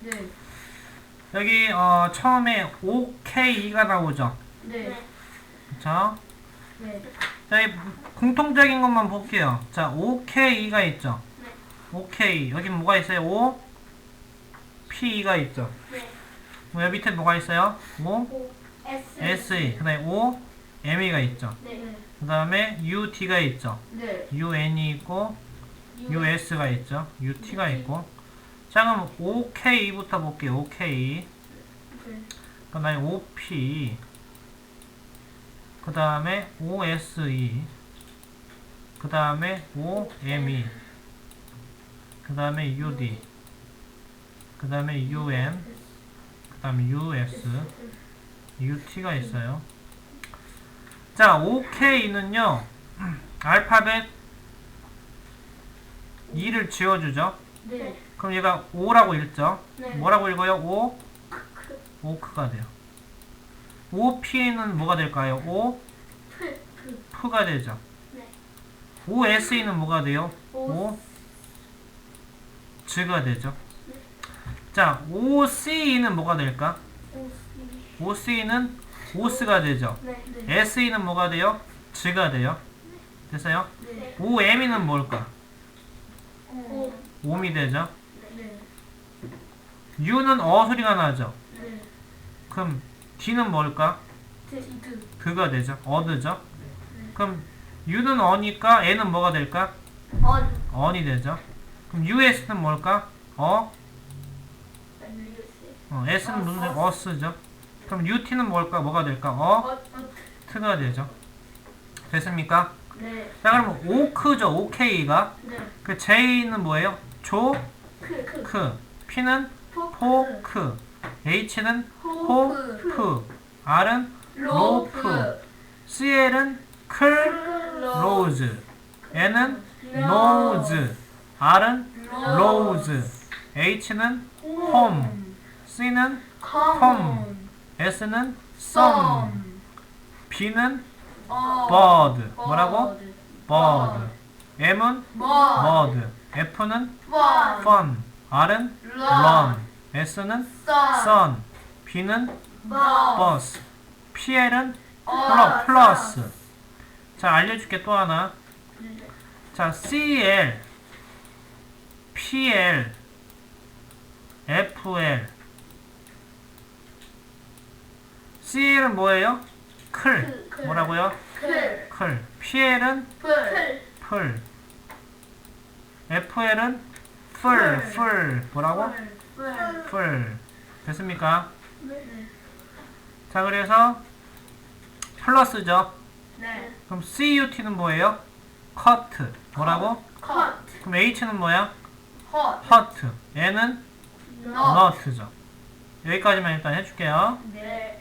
네. 여기 어, 처음에 OK가 나오죠. 네. 자, 네. 자, 이 공통적인 것만 볼게요. 자, OK가 있죠. 네. OK. 여기 뭐가 있어요? O, P가 있죠. 네. 뭐 여기 밑에 뭐가 있어요? O, O S SE. 그 다음에 O, ME가 있죠. 네. 그 다음에 UT가 있죠. 네. UN이 있고, US가 있죠. UT가 있고. 자, 그럼 OK부터 볼게요. OK. 네. 그 다음에 OP. 그 다음에 OSE. 그 다음에 OME. 그 다음에 UD. 그 다음에 UN. 그 다음에 US. UT가 있어요. 자, OK는요, 알파벳 2를 지워주죠. 네. 그럼 얘가 O라고 읽죠. 네. 뭐라고 읽어요? O? 오크가 돼요. OP는 뭐가 될까요? O? 프 P가 되죠. 네. OSE는 뭐가 돼요? O O? 즈가 되죠. 자, OCE는 뭐가 될까? O C OCE는 오스가 되죠. 네. SE는 뭐가 돼요? 즈가 돼요. 됐어요? 네. OME는 뭘까? 옴이 되죠. 네. U는 어 소리가 나죠. 네. 그럼 D는 뭘까? 드. 그가 되죠. 어드죠. 그럼 U는 어니까 N은 뭐가 될까? on 언이 되죠. 그럼 US는 뭘까? 어? 어 S는 무슨 소리? 어스죠. 그럼 UT는 뭘까? 뭐가 될까? 어? O 트가 되죠. 됐습니까? 네. 자 그러면 오크죠. OK가. 네. 그 J는 뭐예요? 조 크. 크 P는 포크 포크. H는 호프. R은 로프. CL은 클 로즈. N은 노즈. R은 로즈. H는 홈. C는 컴. S는 썸. B는 bird. 뭐라고? bird. M은 bird. F는 fun. R은 run. S는 sun. B는 bus. PL은 플러, 플러스. 자, 알려줄게 또 하나. 자, CL, PL, FL. CL은 뭐예요? 클. 클. 뭐라고요? 클 클. PL은 풀 풀. FL은 풀, 풀. 뭐라고? 풀 풀. 됐습니까? 네. 자, 그래서 플러스죠. 네. 그럼 CUT는 뭐예요? 커트. 뭐라고? 컷 그럼 H는 뭐야? 헛. 허트. 얘는 너 너트죠. 여기까지만 일단 해줄게요. 네.